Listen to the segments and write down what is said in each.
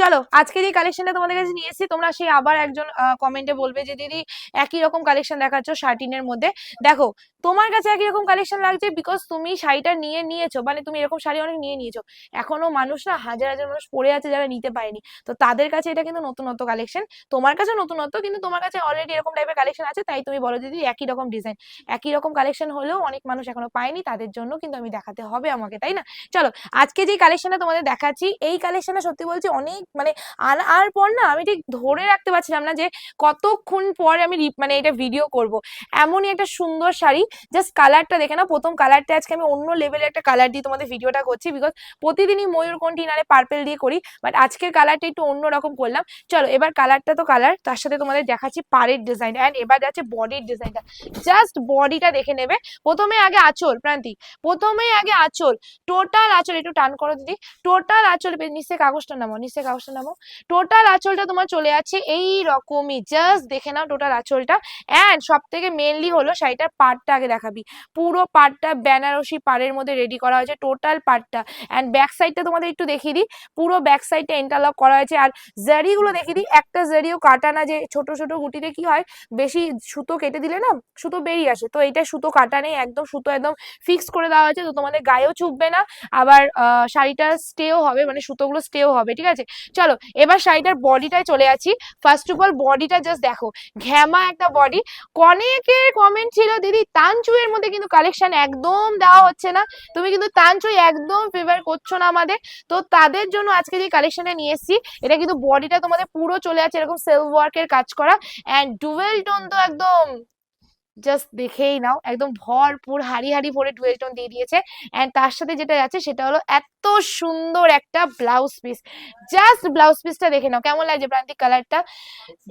চলো আজকে যে কালেকশনটা তোমাদের কাছে নিয়ে এসেছি। তোমরা সেই আবার একজন কমেন্টে বলবে যে, দিদি, একই রকম কালেকশন দেখাচ্ছ শার্টিনের মধ্যে। দেখো, তোমার কাছে একই রকম কালেকশন লাগছে বিকজ তুমি শাড়িটা নিয়ে নিয়েছো মানে তুমি এরকম শাড়ি অনেক নিয়ে নিয়েছো। এখনও মানুষ না, হাজার হাজার মানুষ পড়ে আছে যারা নিতে পারেনি। তো তাদের কাছে এটা কিন্তু নতুনত্ব কালেকশন তোমার কাছে নতুনত্ব, কিন্তু তোমার কাছে অলরেডি এরকম টাইপের কালেকশন আছে, তাই তুমি বলো, দিদি, একই রকম ডিজাইন একই রকম কালেকশন হলেও অনেক মানুষ এখনও পায়নি, তাদের জন্য কিন্তু আমি দেখাতে হবে আমাকে, তাই না? চলো, আজকে যে কালেকশনটা তোমাদের দেখাচ্ছি, এই কালেকশনটা সত্যি বলছি অনেক মানে আনার পর না আমি ঠিক ধরে রাখতে পারছিলাম না যে কতক্ষণ পর আমি মানে এটা ভিডিও করব। এমনই একটা সুন্দর শাড়ি জাস্ট কালারটা দেখে না প্রথম কালারটা আজকে আমি অন্য লেভেলের একটা কালার দিয়ে তোমাদের ভিডিওটা করছি বিকজ প্রতিদিনই ময়ূরকণ্ঠী নালে পার্পেল দিয়ে করি বাট আজকের কালারটা একটু অন্য রকম করলাম। চলো, এবার কালারটা তো কালার তার সাথে তোমাদের দেখাচ্ছি পাড়ের ডিজাইন অ্যান্ড এবার যাচ্ছে বডির ডিজাইনটা জাস্ট বডিটা দেখে নেবে। প্রথমে আগে আঁচল, প্রান্তিক। প্রথমে আগে আঁচল টোটাল আঁচল, একটু টান করো দিদি। টোটাল আঁচল, নিচে কাগজটা নামো নিচে কাগজটা নামো টোটাল আঁচলটা তোমার চলে যাচ্ছে এই রকমই জাস্ট দেখে নাও টোটাল আঁচলটা। অ্যান্ড সব থেকে মেনলি হলো শাড়িটার পাড়টা আগে দেখাবি। পুরো পাড়টা বেনারসি পাড়ের মধ্যে রেডি করা হয়েছে টোটাল পাড়টা। অ্যান্ড ব্যাক সাইডটা তোমাদের একটু দেখিয়ে দিই। পুরো ব্যাক সাইডটা ইন্টারলক করা হয়েছে। আর জারিগুলো দেখিয়ে দিই। একটা জারিও কাটা না যে ছোট ছোট গুটিতে কি হয়? বেশি সুতো কেটে দিলে না সুতো বেরিয়ে আসে। তো এটা সুতো কাটা নেই। একদম সুতো একদম ফিক্স করে দেওয়া হয়েছে। তো তোমাদের গায়েও চুপবে না। আবার শাড়িটা স্টেও হবে। মানে সুতোগুলো স্টেও হবে। ঠিক আছে? চলো, এবার শাড়িটার বডিটায় চলে আছি ফার্স্ট অফ অল বডিটা জাস্ট দেখো, ঘ্যামা একটা বডি অনেকের কমেন্ট ছিল, দিদি তানচুয়ের মধ্যে কিন্তু কালেকশন একদম দেওয়া হচ্ছে না। তুমি কিন্তু তানচুই একদম ফেভার করছ না আমাদের। তো তাদের জন্য আজকে যে কালেকশনটা নিয়ে এসেছি, এটা কিন্তু বডিটা তোমাদের পুরো চলে আছে এরকম সেলফ ওয়ার্কের কাজ করা। অ্যান্ড ডুয়েল টোন তো একদম জাস্ট দেখেই নাও, একদম ভরপুর, হাড়ি হাড়ি ভরে ডুয়েল টোন দিয়ে দিয়েছে। অ্যান্ড তার সাথে যেটা আছে, সেটা হলো এত সুন্দর একটা ব্লাউজ পিস জাস্ট ব্লাউজ পিসটা দেখে নাও, কেমন লাগছে প্রান্তিক কালারটা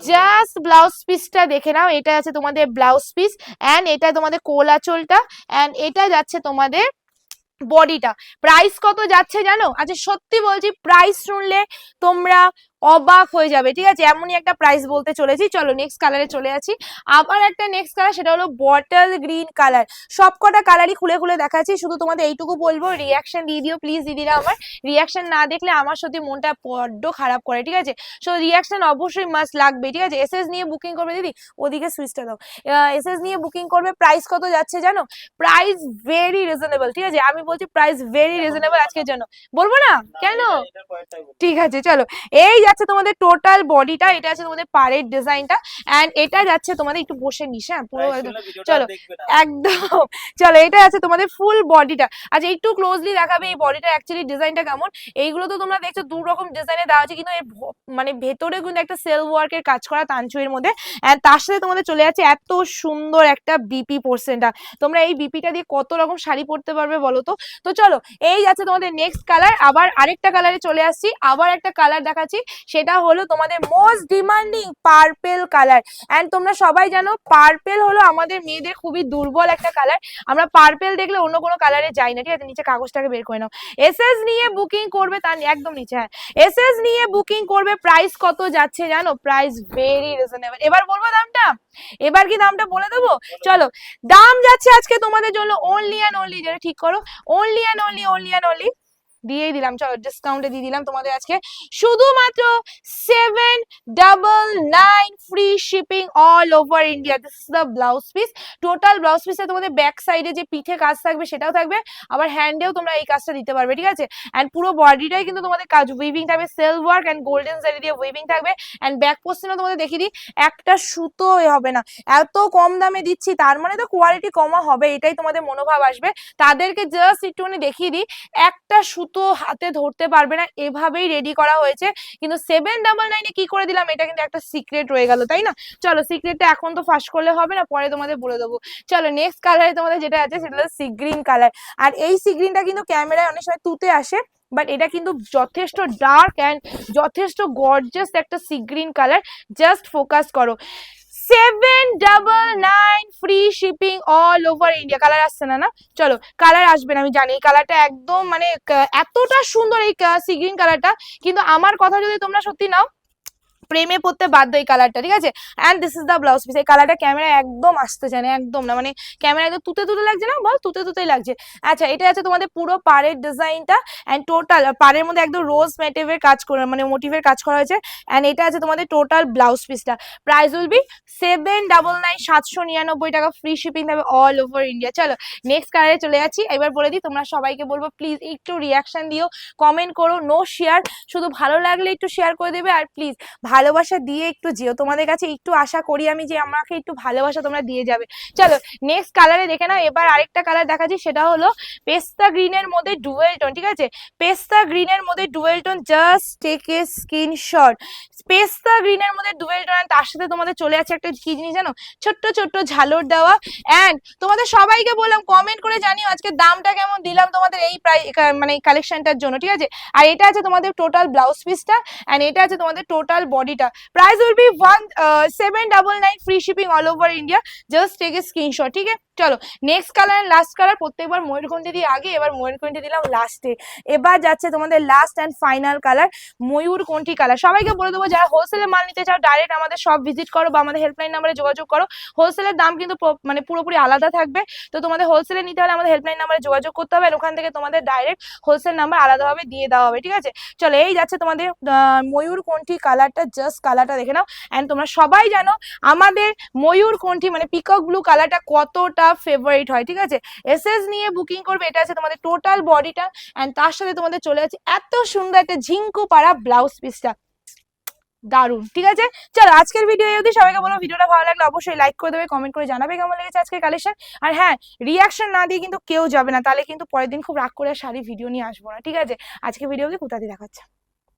জাস্ট ব্লাউজ পিসটা দেখে নাও, এটা আছে তোমাদের ব্লাউজ পিস অ্যান্ড এটা তোমাদের কোল আঁচলটা অ্যান্ড এটা যাচ্ছে তোমাদের বডিটা প্রাইস কত যাচ্ছে জানো? আচ্ছা সত্যি বলছি প্রাইস শুনলে তোমরা অবাক হয়ে যাবে ঠিক আছে? এমনই একটা প্রাইস বলতে চলেছি। চলো নেক্সট কালারে চলে আছি আবার একটা নেক্সট কালার সেটা হলো বটল গ্রিন কালার সবকটা কালারই খুলে খুলে দেখাচ্ছি শুধু তোমাদের এইটুকু বলব। রিয়াকশন দিয়ে দিও প্লিজ দিদিরা আমার। রিয়াকশন না দেখলে আমার সত্যি মনটা বড্ড খারাপ করে ঠিক আছে? সো রিয়াকশন অবশ্যই মাস্ট লাগবে ঠিক আছে? এসএস নিয়ে বুকিং করবে দিদি? ওদিকে সুইচটা দাও। এসএস নিয়ে বুকিং করবে প্রাইস কত যাচ্ছে জানো? প্রাইস ভেরি রিজনেবল ঠিক আছে? আমি বলছি প্রাইস ভেরি রিজনেবল আজকের জন্য। বলব না? কেন? ঠিক আছে চলো। এই যাচ্ছে তোমাদের টোটাল বডিটা এটা আছে তোমাদের পাড়ের ডিজাইনটা এন্ড এটা যাচ্ছে তোমাদের একটু বসে নিস হ্যাঁ? পুরো একদম চলো। একদম। চলো এটা আছে তোমাদের ফুল বডিটা আচ্ছা একটু ক্লোজলি দেখাবে এই বডিটা অ্যাকচুয়ালি ডিজাইনটা কেমন? এইগুলো তো তোমরা দেখছ দু রকম ডিজাইনে দেওয়া আছে কিন্তু এর মানে ভেতরে কিন্তু একটা সেল ওয়ার্কের কাজ করা তানচুয়ের মধ্যে এন্ড তার সাথে তোমাদের চলে যাচ্ছে এত সুন্দর একটা বিপি পোর্শনটা তোমরা এই বিপিটা দিয়ে কত রকম শাড়ি পরতে পারবে বলো তো? তো চলো এই যাচ্ছে তোমাদের নেক্সট কালার আবার আরেকটা কালারে চলে আসছি আবার একটা কালার দেখাচ্ছি। সেটা হলো তোমাদের most demanding purple colour and তোমরা সবাই জানো পার্পেল হলো আমাদের মেয়েদের খুবই দুর্বল একটা কালার আমরা পার্পেল দেখলে অন্য কোনো কালারে যাই না, ঠিক আছে? নিচে কাগজটাকে বের করে নাও। এসএস নিয়ে বুকিং করবে তার একদম নিচে হ্যাঁ। এসএস নিয়ে বুকিং করবে প্রাইস কত যাচ্ছে জানো? প্রাইস ভেরি রিজনেবল এবার বলব দামটা? এবার কি দামটা বলে দেবো? চলো, দাম যাচ্ছে আজকে তোমাদের জন্য অনলি অ্যান্ড অনলি যেটা ঠিক করো। Only and only only and only দিয়েই দিলাম। চলো ডিসকাউন্টে দিয়ে দিলাম তোমাদের আজকে। শুধুমাত্র seven double nine free shipping all over India this the blouse piece total blouse পিসে তোমাদের ব্যাক সাইডে যে পিঠে কাজ থাকবে সেটাও থাকবে। আবার হ্যান্ডেও তোমরা এই কাজটা দিতে পারবে, ঠিক আছে? অ্যান্ড পুরো বডিটাই কিন্তু তোমাদের কাজ। উইভিং থাকবে সেলফ ওয়ার্ক অ্যান্ড গোল্ডেন জারি দিয়ে উইভিং থাকবে। অ্যান্ড ব্যাক পোস্টেনও তোমাদের দেখিয়ে দিই, একটা সুতো হবে না। এত কম দামে দিচ্ছি, তার মানে তো কোয়ালিটি কমা হবে, এটাই তোমাদের মনোভাব আসবে। তাদেরকে জাস্ট একটুখানি দেখিয়ে দিই, একটা সুতো হাতে ধরতে পারবে না, এভাবেই রেডি করা হয়েছে। কিন্তু সেভেন ডাবল নাইনে কি করে দিলাম? এটা কিন্তু একটা সিক্রেট রয়ে গেল, তাই না? চলো সিক্রেটটা এখন তো ফাঁস করলে হবে না, পরে তোমাদের বলে দেবো। চলো নেক্সট কালারে তোমাদের যেটা আছে, সেটা হলো সি গ্রিন কালার আর এই সি গ্রিনটা কিন্তু ক্যামেরায় অনেক সময় তুতে আসে বাট এটা কিন্তু যথেষ্ট ডার্ক অ্যান্ড যথেষ্ট গর্জাস একটা sea green colour just focus করো। Seven double nine free shipping all over India colour আসছে না না? চলো কালার আসবে না, আমি জানি। এই কালারটা একদম মানে এতটা সুন্দর এই সি গ্রিন কালারটা কিন্তু আমার কথা যদি তোমরা সত্যি নাও প্রেমে পড়তে বাধ্য এই কালারটা ঠিক আছে? And this is the blouse piece এই কালারটা ক্যামেরা একদম আসতে চায় না, একদম না। মানে ক্যামেরা একদম তুতে তুতে লাগছে না? বল, তুতে তুতেই লাগছে। আচ্ছা এটা আছে তোমাদের পুরো পাড়ের ডিজাইনটা অ্যান্ড টোটাল পাড়ের মধ্যে একদম রোজ মেটিভের কাজ করে মানে মোটিভের কাজ করা হয়েছে। অ্যান্ড এটা আছে তোমাদের টোটাল ব্লাউজ পিসটা price will be seven double nine সাতশো নিরানব্বই টাকা। ফ্রি শিপিং দেবে অল ওভার ইন্ডিয়া চলো নেক্সট কালারে চলে যাচ্ছি। এবার বলে দিই, তোমরা সবাইকে বলব প্লিজ একটু রিয়াকশন দিও কমেন্ট করো নো শেয়ার শুধু ভালো লাগলে একটু শেয়ার করে দেবে। আর প্লিজ ভালোবাসা দিয়ে একটু যেও। তোমাদের কাছে একটু আশা করি আমি যে আমাকে একটু ভালোবাসা তোমরা দিয়ে যাবে। চলো নেক্সট কালারে দেখে নাও। এবার আরেকটা কালার দেখাচ্ছি, সেটা হলো পেস্তা গ্রিনের মধ্যে ডুয়েল টোন ঠিক আছে? পেস্তা গ্রিনের মধ্যে dual tone just take a screenshot পেস্তা গ্রিনের মধ্যে ডুয়েল টোন তার সাথে তোমাদের চলে আছে একটা কি জিনিস জানো? ছোট্ট ছোট্ট ঝালর দেওয়া। অ্যান্ড তোমাদের সবাইকে বললাম কমেন্ট করে জানিও আজকে দামটা কেমন দিলাম তোমাদের এই প্রাই মানে কালেকশনটার জন্য, ঠিক আছে? আর এটা আছে তোমাদের টোটাল ব্লাউজ পিসটা অ্যান্ড এটা আছে তোমাদের টোটাল বডিটা price will be one seven double nine free shipping all over India just take a screenshot ঠিক আছে চলো নেক্সট কালার লাস্ট কালার প্রত্যেকবার ময়ূরকণ্ঠী দিয়ে আগে, এবার ময়ূরকণ্ঠী দিলাম লাস্টে এবার যাচ্ছে তোমাদের লাস্ট অ্যান্ড ফাইনাল কালার ময়ূরকণ্ঠী কালার সবাইকে বলে দেবো, যারা হোলসেলে মাল নিতে চাও ডাইরেক্ট আমাদের সব ভিজিট করো বা আমাদের হেল্পলাইন নাম্বারে যোগাযোগ করো। হোলসেলের দাম কিন্তু মানে পুরোপুরি আলাদা থাকবে। তো তোমাদের হোলসেলে নিতে হলে আমাদের হেল্পলাইন নাম্বারে যোগাযোগ করতে হবে ওখান থেকে তোমাদের ডাইরেক্ট হোলসেল নাম্বার আলাদাভাবে দিয়ে দেওয়া হবে, ঠিক আছে? চলো, এই যাচ্ছে তোমাদের ময়ূরকণ্ঠী কালারটা জাস্ট কালারটা দেখে নাও অ্যান্ড তোমরা সবাই জানো আমাদের ময়ূরকণ্ঠী মানে পিকক ব্লু কালারটা কতটা ফেভারিট হয়, ঠিক আছে? এসএস নিয়ে বুকিং করবে, এটা আছে তোমাদের টোটাল বডিটা অ্যান্ড তার সাথে তোমাদের চলে যাচ্ছে এত সুন্দর একটা ঝিঙ্কু পাড়া ব্লাউজ পিসটা দারুণ ঠিক আছে? চলো, আজকের ভিডিও অবধি, সবাইকে বলো ভিডিওটা ভালো লাগলে অবশ্যই লাইক করে দেবে কমেন্ট করে জানাবে কেমন লেগেছে আজকের কালেকশন আর হ্যাঁ রিয়াকশন না দিয়ে কিন্তু কেউ যাবে না, তাহলে কিন্তু পরের দিন খুব রাগ করে শাড়ি ভিডিও নিয়ে আসব না, ঠিক আছে? আজকে ভিডিওকে কোথা দিয়ে দেখাচ্ছে?